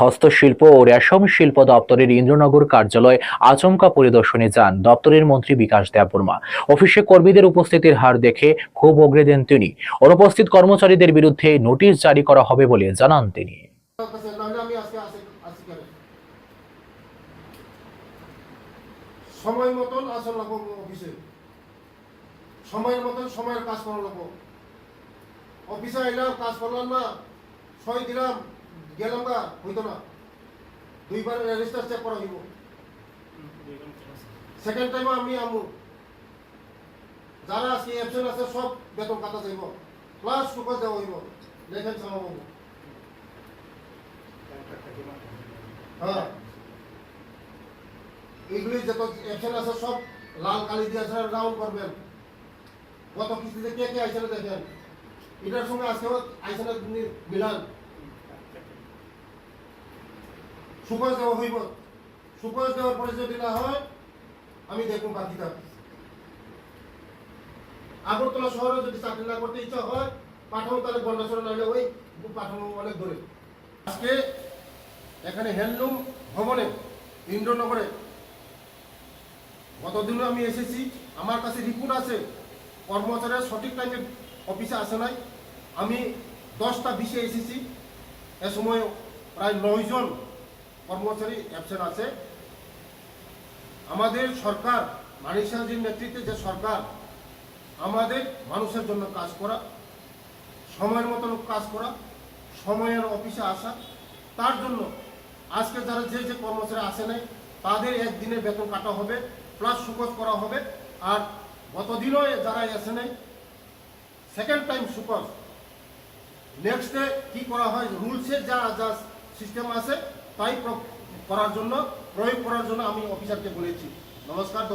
হস্তশিল্প ও রেশম শিল্প দপ্তরের ইন্দ্রনগর কার্যালয় আচমকা পরিদর্শনে যান দপ্তরের মন্ত্রী বিকাশ দেববর্মা। অফিসে কর্মীদের উপস্থিতির হার দেখে খুব অগ্রে দেন তিনি। অনুপস্থিত কর্মচারীদের বিরুদ্ধে নোটিশ জারি করা হবে বলে জানান তিনি। সময় গেলাম না হইতো না। দুইবার রেজিস্টার চেক করা হইব। সেকেন্ড টাইম আমি আমু। যারা আজকে অ্যাবসেন্ট আছে, সব বেতন কাটা যাইব। প্লাস সুপার দেওয়া হইব। লেখেন সামাবো হ্যাঁ। এগুলি যত অ্যাকশন আছে, সব লাল কালি দিয়ে আছে রাউন্ড করবেন। গত কিস্তিতে কে কে আইসেন দেখেন। এটার সঙ্গে আজকেও আইসেন মিলান। সুপার দেওয়া হইব। সুপার দেওয়ার পরে যদি না হয়, আমি দেখুন বাকিটা আগরতলা শহরে যদি চাকরি না করতে ইচ্ছা হয় পাঠানো তাহলে গন্ডাছড়া নাহলে ওই পাঠানো অনেক দূরে। আজকে এখানে হ্যান্ডলুম ভবনে, ইন্দ্রনগরে, গতদিনও আমি এসেছি। আমার কাছে রিপোর্ট আছে, কর্মচারীরা সঠিক টাইমে অফিসে আসে নাই। আমি দশটা বিশে এসেছি। এ সময় প্রায় নয়জন কর্মচারী অ্যাবসেন্ট আছে। আমাদের সরকার, মানিক সাহাজির নেতৃত্বে যে সরকার, আমাদের মানুষের জন্য কাজ করা, সময়ের মতন কাজ করা, সময়ের অফিসে আসা, তার জন্য আজকে যারা যে যে কর্মচারী আসে নাই, তাদের একদিনের বেতন কাটা হবে প্লাস সুকজ করা হবে। আর গতদিনও যারা আসে নাই সেকেন্ড টাইম সুকজ নেক্সট ডে কি করা হয়? রুলসের যা যা সিস্টেম আছে তাই করার জন্য প্রয়োগ করার জন্য আমি অফিসারকে বলেছি। নমস্কার